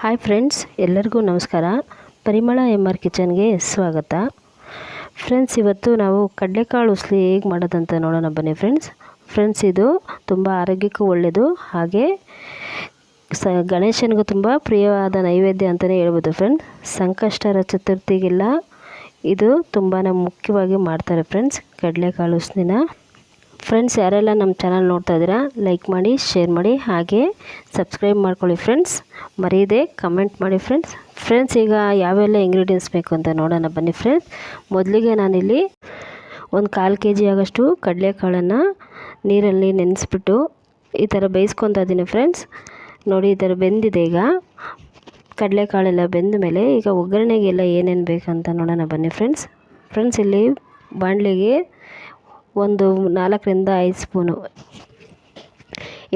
Hi friends ಎಲ್ಲರಿಗೂ ನಮಸ್ಕಾರ. ಪರಿಮಳ ಎಂ ಆರ್ ಕಿಚನ್ಗೆ ಸ್ವಾಗತ. ಫ್ರೆಂಡ್ಸ್ ಇವತ್ತು ನಾವು ಕಡಲೆಕಾಳು ಉಸ್ಲಿ ಹೇಗೆ ಮಾಡೋದಂತ ನೋಡೋಣ ಬನ್ನಿ ಫ್ರೆಂಡ್ಸ್ ಫ್ರೆಂಡ್ಸ್ ಇದು ತುಂಬ ಆರೋಗ್ಯಕ್ಕೂ ಒಳ್ಳೆಯದು ಹಾಗೆ ಸ ಗಣೇಶನಿಗೂ ತುಂಬ ಪ್ರಿಯವಾದ ನೈವೇದ್ಯ ಅಂತಲೇ ಹೇಳ್ಬೋದು ಫ್ರೆಂಡ್ಸ್ ಸಂಕಷ್ಟರ ಚತುರ್ಥಿಗೆಲ್ಲ ಇದು ತುಂಬಾ ಮುಖ್ಯವಾಗಿ ಮಾಡ್ತಾರೆ ಫ್ರೆಂಡ್ಸ್ ಕಡಲೆಕಾಳು ಉಸ್ಲಿನ. ಫ್ರೆಂಡ್ಸ್ ಯಾರೆಲ್ಲ ನಮ್ಮ ಚಾನಲ್ ನೋಡ್ತಾ ಇದ್ದೀರಾ ಲೈಕ್ ಮಾಡಿ ಶೇರ್ ಮಾಡಿ, ಹಾಗೆ ಸಬ್ಸ್ಕ್ರೈಬ್ ಮಾಡ್ಕೊಳ್ಳಿ ಫ್ರೆಂಡ್ಸ್ ಮರೀದೆ ಕಮೆಂಟ್ ಮಾಡಿ ಫ್ರೆಂಡ್ಸ್ ಫ್ರೆಂಡ್ಸ್ ಈಗ ಯಾವೆಲ್ಲ ಇಂಗ್ರೀಡಿಯೆಂಟ್ಸ್ ಬೇಕು ಅಂತ ನೋಡೋಣ, ಬನ್ನಿ ಫ್ರೆಂಡ್ಸ್ ಮೊದಲಿಗೆ ನಾನಿಲ್ಲಿ ಒಂದು ಕಾಲು ಕೆ ಜಿ ಆಗೋಷ್ಟು ಕಡಲೆಕಾಳನ್ನು ನೀರಲ್ಲಿ ನೆನೆಸ್ಬಿಟ್ಟು ಈ ಥರ ಬೇಯಿಸ್ಕೊತಾ ಇದ್ದೀನಿ ಫ್ರೆಂಡ್ಸ್ ನೋಡಿ, ಈ ಥರ ಬೆಂದಿದೆ ಈಗ. ಕಡಲೆಕಾಳೆಲ್ಲ ಬೆಂದ ಮೇಲೆ ಈಗ ಒಗ್ಗರಣೆಗೆಲ್ಲ ಏನೇನು ಬೇಕಂತ ನೋಡೋಣ, ಬನ್ನಿ ಫ್ರೆಂಡ್ಸ್ ಫ್ರೆಂಡ್ಸ್ ಇಲ್ಲಿ ಬಾಣಲಿಗೆ ಒಂದು ನಾಲ್ಕರಿಂದ ಐದು ಸ್ಪೂನು.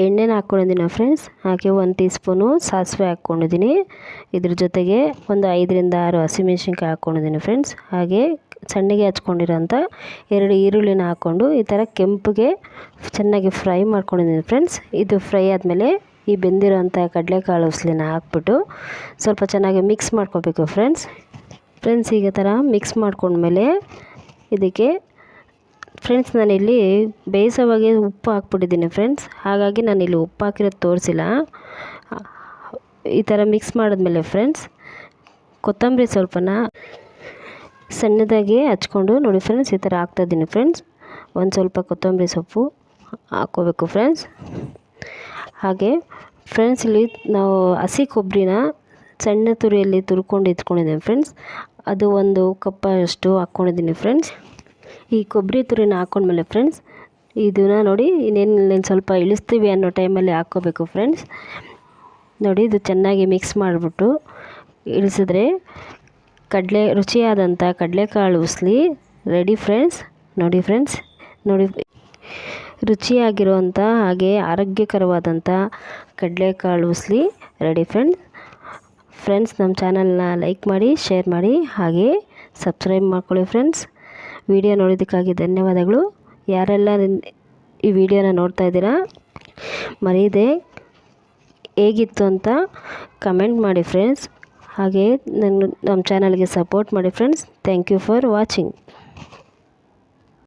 ಎಣ್ಣೆನ ಹಾಕ್ಕೊಂಡಿದ್ದೀನಿ ಫ್ರೆಂಡ್ಸ್. ಹಾಗೆ ಒಂದು ಟೀ ಸ್ಪೂನು ಸಾಸಿವೆ ಹಾಕ್ಕೊಂಡಿದ್ದೀನಿ ಇದ್ರ ಜೊತೆಗೆ ಒಂದು ಐದರಿಂದ ಆರು ಹಸಿಮೆಣ್ಸಿನ್ಕಾಯಿ ಹಾಕ್ಕೊಂಡಿದ್ದೀನಿ ಫ್ರೆಂಡ್ಸ್. ಹಾಗೆ ಸಣ್ಣಗೆ ಹಚ್ಕೊಂಡಿರೋಂಥ ಎರಡು ಈರುಳ್ಳಿನ ಹಾಕ್ಕೊಂಡು ಈ ಥರ ಕೆಂಪಗೆ ಚೆನ್ನಾಗಿ ಫ್ರೈ ಮಾಡ್ಕೊಂಡಿದ್ದೀನಿ ಫ್ರೆಂಡ್ಸ್. ಇದು ಫ್ರೈ ಆದಮೇಲೆ ಈ ಬೆಂದಿರೋಂಥ ಕಡಲೆಕಾಳು ಉಸ್ಲಿನ ಹಾಕ್ಬಿಟ್ಟು ಸ್ವಲ್ಪ ಚೆನ್ನಾಗಿ ಮಿಕ್ಸ್ ಮಾಡ್ಕೋಬೇಕು ಫ್ರೆಂಡ್ಸ್. ಫ್ರೆಂಡ್ಸ್, ಈಗ ಥರ ಮಿಕ್ಸ್ ಮಾಡ್ಕೊಂಡ್ಮೇಲೆ ಇದಕ್ಕೆ ಫ್ರೆಂಡ್ಸ್ ನಾನಿಲ್ಲಿ ಬೇಯಿಸೋವಾಗೆ ಉಪ್ಪು ಹಾಕ್ಬಿಟ್ಟಿದ್ದೀನಿ ಫ್ರೆಂಡ್ಸ್ ಹಾಗಾಗಿ ನಾನಿಲ್ಲಿ ಉಪ್ಪು ಹಾಕಿರೋದು ತೋರಿಸಿಲ್ಲ. ಈ ಥರ ಮಿಕ್ಸ್ ಮಾಡಿದ್ಮೇಲೆ ಫ್ರೆಂಡ್ಸ್ ಕೊತ್ತಂಬರಿ ಸ್ವಲ್ಪನ ಸಣ್ಣದಾಗಿ ಹಚ್ಕೊಂಡು ನೋಡಿ ಫ್ರೆಂಡ್ಸ್ ಈ ಥರ ಹಾಕ್ತಾಯಿದ್ದೀನಿ ಫ್ರೆಂಡ್ಸ್ ಒಂದು ಸ್ವಲ್ಪ ಕೊತ್ತಂಬರಿ ಸೊಪ್ಪು ಹಾಕ್ಕೋಬೇಕು ಫ್ರೆಂಡ್ಸ್ ಹಾಗೆ ಫ್ರೆಂಡ್ಸ್ ಇಲ್ಲಿ ನಾವು ಹಸಿ ಕೊಬ್ಬರಿನ ಸಣ್ಣ ತುರಿಯಲ್ಲಿ ತುರ್ಕೊಂಡು ಇಟ್ಕೊಂಡಿದ್ದೀನಿ ಫ್ರೆಂಡ್ಸ್ ಅದು ಒಂದು ಕಪ್ಪಷ್ಟು ಹಾಕ್ಕೊಂಡಿದ್ದೀನಿ ಫ್ರೆಂಡ್ಸ್ ಈ ಕೊಬ್ಬರಿ ತುರಿನ ಹಾಕೊಂಡ್ಮೇಲೆ ಫ್ರೆಂಡ್ಸ್ ಇದನ್ನ ನೋಡಿ ಇನ್ನೇನು ಸ್ವಲ್ಪ ಇಳಿಸ್ತೀವಿ ಅನ್ನೋ ಟೈಮಲ್ಲಿ ಹಾಕ್ಕೋಬೇಕು ಫ್ರೆಂಡ್ಸ್ ನೋಡಿ ಇದು ಚೆನ್ನಾಗಿ ಮಿಕ್ಸ್ ಮಾಡಿಬಿಟ್ಟು ಇಳಿಸಿದ್ರೆ ಕಡಲೆ ರುಚಿಯಾದಂಥ ಕಡಲೆಕಾಳು ಉಸ್ಲಿ ರೆಡಿ ಫ್ರೆಂಡ್ಸ್ ನೋಡಿ ಫ್ರೆಂಡ್ಸ್ ನೋಡಿ ರುಚಿಯಾಗಿರುವಂಥ ಹಾಗೆ ಆರೋಗ್ಯಕರವಾದಂಥ ಕಡಲೆಕಾಳು ಉಸ್ಲಿ ರೆಡಿ ಫ್ರೆಂಡ್ಸ್ ಫ್ರೆಂಡ್ಸ್ ನಮ್ಮ ಚಾನಲ್ನ ಲೈಕ್ ಮಾಡಿ ಶೇರ್ ಮಾಡಿ, ಹಾಗೆ ಸಬ್ಸ್ಕ್ರೈಬ್ ಮಾಡ್ಕೊಳ್ಳಿ ಫ್ರೆಂಡ್ಸ್ ವಿಡಿಯೋ ನೋಡಿದ್ದಕ್ಕಾಗಿ ಧನ್ಯವಾದಗಳು. ಯಾರೆಲ್ಲ ಈ ವಿಡಿಯೋನ ನೋಡ್ತಾ ಇದ್ದೀರಾ ಮರೀದೆ ಹೇಗಿತ್ತು ಅಂತ ಕಮೆಂಟ್ ಮಾಡಿ ಫ್ರೆಂಡ್ಸ್ ಹಾಗೆ ನನ್ನ, ನಮ್ಮ ಚಾನಲ್ಗೆ ಸಪೋರ್ಟ್ ಮಾಡಿ friends thank you for watching